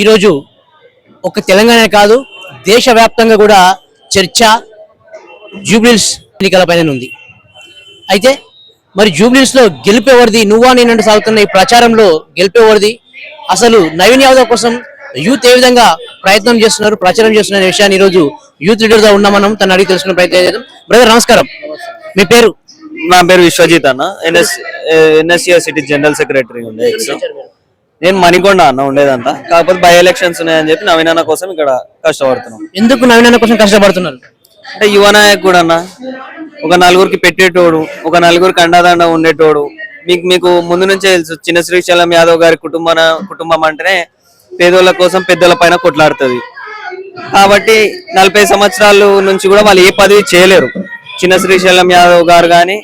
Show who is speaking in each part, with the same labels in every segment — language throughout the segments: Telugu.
Speaker 1: ఈరోజు ఒక తెలంగాణ కాదు దేశవ్యాప్తంగా కూడా చర్చ జూబ్లీస్ ఎన్నికలపైన ఉంది. అయితే మరి జూబ్లీస్లో గెలిపేవారిది నువ్వా నేనంటూ సాగుతున్న ఈ ప్రచారంలో గెలిపేవారిది అసలు నవీన్ యాదవ్ కోసం యూత్ ఏ విధంగా ప్రయత్నం చేస్తున్నారు ప్రచారం చేస్తున్న విషయాన్ని ఈరోజు యూత్ లీడర్గా ఉన్న మనం తను అడిగి తెలుసుకునే ప్రయత్నం చేద్దాం. బ్రదర్ నమస్కారం. మీ పేరు?
Speaker 2: నా పేరు విశ్వజిత్ అన్న. NS city general secretary ex. నేను మణికొండ అన్న ఉండేదంతా. కాకపోతే బై ఎలక్షన్స్ ఉన్నాయని చెప్పి నవీన్ అన్న కోసం ఇక్కడ కష్టపడుతున్నాం.
Speaker 1: ఎందుకు నవీన్ అన్న కోసం కష్టపడుతున్నారు?
Speaker 2: అంటే యువ నాయకుడు అన్న ఒక నలుగురికి పెట్టేటోడు ఒక నలుగురికి అండాదండ ఉండేటోడు. మీకు మీకు ముందు నుంచే తెలుసు చిన్న శ్రీశైలం యాదవ్ గారి కుటుంబం కుటుంబం అంటేనే పేదోళ్ళ కోసం పెద్దల పైన కొట్లాడుతుంది. కాబట్టి నలభై సంవత్సరాల నుంచి కూడా వాళ్ళు ఏ పదవి చేయలేరు. చిన్న శ్రీశైలం యాదవ్ గారు కానీ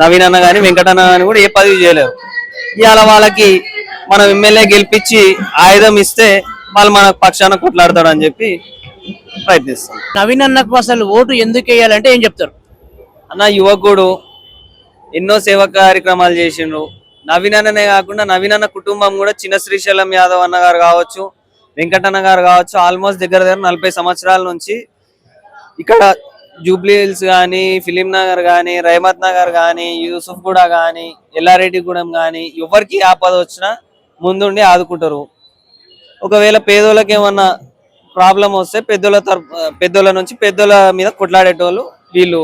Speaker 2: నవీన్ అన్న కానీ వెంకటన్న కానీ కూడా ఏ పదవి చేయలేరు. ఇవాళ వాళ్ళకి మనం ఎమ్మెల్యే గెలిపించి ఆయుధం ఇస్తే వాళ్ళు మన పక్షాన కొట్లాడతారు అని చెప్పి ప్రయత్నిస్తాం.
Speaker 1: నవీన్ అన్నకు అసలు ఓటు ఎందుకు వేయాలంటే ఏం చెప్తారు?
Speaker 2: అన్న యువకుడు ఎన్నో సేవా కార్యక్రమాలు చేసిండ్రు నవీన్ అన్ననే కాకుండా నవీన్ అన్న కుటుంబం కూడా చిన్న శ్రీశైలం యాదవ్ అన్న గారు కావచ్చు వెంకటన్న గారు కావచ్చు ఆల్మోస్ట్ దగ్గర దగ్గర నలభై సంవత్సరాల నుంచి ఇక్కడ జూబ్లీ హిల్స్ కానీ ఫిలిం నగర్ కానీ రైమత్ నగర్ కానీ యూసుఫ్ గూడ కానీ ఎల్లారెడ్డిగూడెం కానీ ఎవరికి ఆపద వచ్చినా ముందుండి ఆదుకుంటారు. ఒకవేళ పేదోళ్ళకి ఏమన్నా ప్రాబ్లం వస్తే పెద్దోళ్ళ తరపు పెద్దోళ్ళ నుంచి పెద్దోళ్ళ మీద కొట్లాడేటోళ్ళు వీళ్ళు.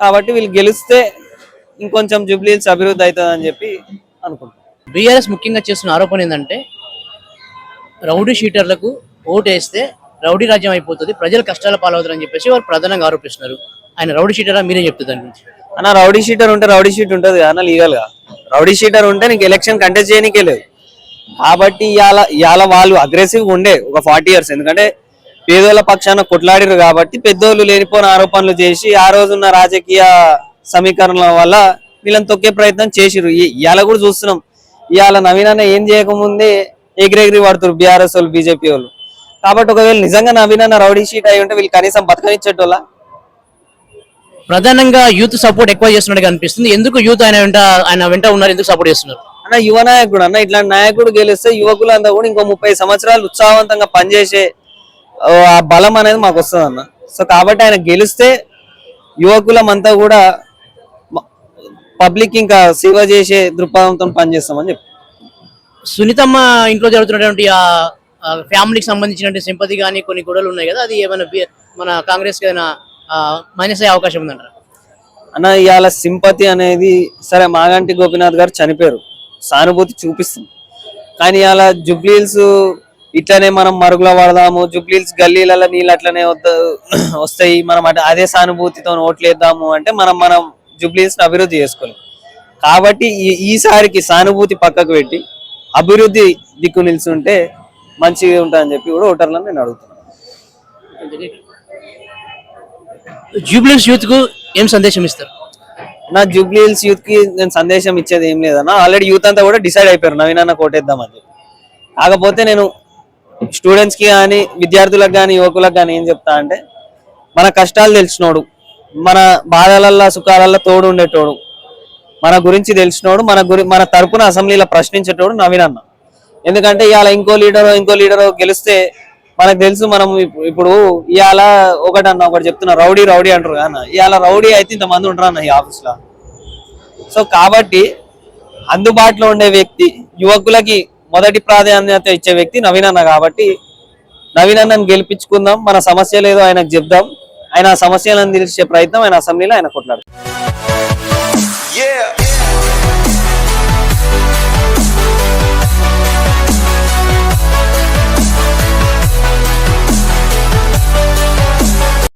Speaker 2: కాబట్టి వీళ్ళు గెలిస్తే ఇంకొంచెం జూబ్లీహిల్స్ అభివృద్ధి అవుతుంది అని చెప్పి అనుకుంటున్నాను
Speaker 1: బీఆర్ఎస్ ముఖ్యంగా చేస్తున్న ఆరోపణ ఏంటంటే రౌడీ షీటర్లకు ఓటు వేస్తే రౌడీ రాజ్యం అయిపోతుంది ప్రజలు కష్టాల పాలవుతారని చెప్పేసి వారు ప్రధానంగా ఆరోపిస్తున్నారు. ఆయన రౌడీ షీటరా? మీరేం చెప్తుంది దాని గురించి.
Speaker 2: అన్న రౌడీ షీటర్ ఉంటే రౌడీ షీట్ ఉంటుంది కదా లీగల్గా రౌడీ షీటర్ ఉంటే నీకు ఎలక్షన్ కంటెస్ట్ చేయనికే లేదు. కాబట్టి ఇవాళ ఇవాళ వాళ్ళు అగ్రెసివ్ ఉండే ఒక ఫార్టీ ఇయర్స్. ఎందుకంటే పేదోళ్ళ పక్షాన కొట్లాడిరు కాబట్టి పెద్దోళ్ళు లేనిపోని ఆరోపణలు చేసి ఆ రోజున్న రాజకీయ సమీకరణల వల్ల వీళ్ళని తొక్కే ప్రయత్నం చేసిరు ఇ- ఇవాళ కూడా చూస్తున్నాం. ఇవాళ నవీన్ అన్న ఏం చేయకముందే ఎగిరెగిరి పడుతురు బీఆర్ఎస్ వాళ్ళు బీజేపీ వాళ్ళు. కాబట్టి ఒకవేళ నిజంగా నవీన్ అన్న రౌడీ షీట్ అయి ఉంటే వీళ్ళు కనీసం బతకనిచ్చేటోళ్ళ?
Speaker 1: ప్రధానంగా యూత్ సపోర్ట్ ఎక్కువ చేస్తున్నట్టుగా అనిపిస్తుంది. ఎందుకు యూత్ ఆయన వెంట ఆయన వెంట ఉన్నారు ఎందుకు సపోర్ట్ చేస్తున్నారు?
Speaker 2: అన్న యువ నాయకుడు అన్న ఇట్లాంటి నాయకుడు గెలిస్తే యువకులంతా కూడా ఇంకో ముప్పై సంవత్సరాలు ఉత్సాహవంతంగా పనిచేసే ఆ, బలం అనేది మాకు వస్తుంది అన్న. సో కాబట్టి ఆయన గెలిస్తే యువకులం అంతా కూడా పబ్లిక్ ఇంకా సేవ చేసే దృక్పథంతో పనిచేస్తామని చెప్పి.
Speaker 1: సునీతమ్మ ఇంట్లో జరుగుతున్నటువంటి ఆ ఫ్యామిలీకి సంబంధించినటువంటి సింపతి కానీ కొన్ని గొడవలు ఉన్నాయి కదా అది ఏమైనా మన కాంగ్రెస్కి ఏమైనా మైనస్ అయ్యే అవకాశం ఉందంటారా?
Speaker 2: అన్న ఇవాళ సింపతి అనేది సరే మాగంటి గోపీనాథ్ గారు చనిపోయారు. సానుభూతి చూపిస్తుంది. కానీ ఇవాళ జుబ్లీల్స్ ఇట్లనే మనం మరుగుల పడదాము జుబ్లీల్స్ గల్లీలలో నీళ్ళు అట్లనే వద్ద- వస్తాయి. మనం అట- అదే సానుభూతితో ఓట్లేద్దాము అంటే మనం మనం జుబ్లీల్స్ అభివృద్ధి చేసుకోలేం. కాబట్టి ఈ- ఈసారికి సానుభూతి పక్కకు పెట్టి అభివృద్ధి దిక్కు నిల్చుంటే మంచిగా ఉంటుందని చెప్పి కూడా ఓటర్లను నేను అడుగుతున్నాను
Speaker 1: జూబ్లీస్ యూత్కు ఏం సందేశం ఇస్తారు?
Speaker 2: నా జూబ్లీహిల్స్ యూత్కి నేను సందేశం ఇచ్చేది ఏం లేదన్న. ఆల్రెడీ యూత్ అంతా కూడా డిసైడ్ అయిపోయారు. నవీన్ కోటేద్దామని. కాకపోతే నేను స్టూడెంట్స్కి కానీ విద్యార్థులకు కానీ యువకులకు కానీ ఏం చెప్తా అంటే మన కష్టాలు తెలిసినోడు మన బాధలల్లో సుఖాలల్లో తోడు ఉండేటోడు మన గురించి తెలిసినోడు మన గురి మన తరపున అసెంబ్లీలో ప్రశ్నించేటోడు నవీనన్న. ఎందుకంటే ఇవాళ ఇంకో లీడర్ ఇంకో లీడర్ గెలిస్తే మనకు తెలుసు మనం ఇప్పుడు ఇవాళ ఒకటి అన్న ఒకటి చెప్తున్నా రౌడీ రౌడీ అంటారు కానీ ఇవాళ రౌడీ అయితే ఇంతమంది ఉంటారు అన్న ఈ ఆఫీస్లో. సో కాబట్టి అందుబాటులో ఉండే వ్యక్తి యువకులకి మొదటి ప్రాధాన్యత ఇచ్చే వ్యక్తి నవీన్ అన్న కాబట్టి నవీన్ అన్నను గెలిపించుకుందాం మన సమస్య లేదో ఆయనకు చెప్దాం. ఆయన ఆ సమస్యలను తెలిసే ప్రయత్నం ఆయన అసెంబ్లీలో ఆయన కొట్లాడు.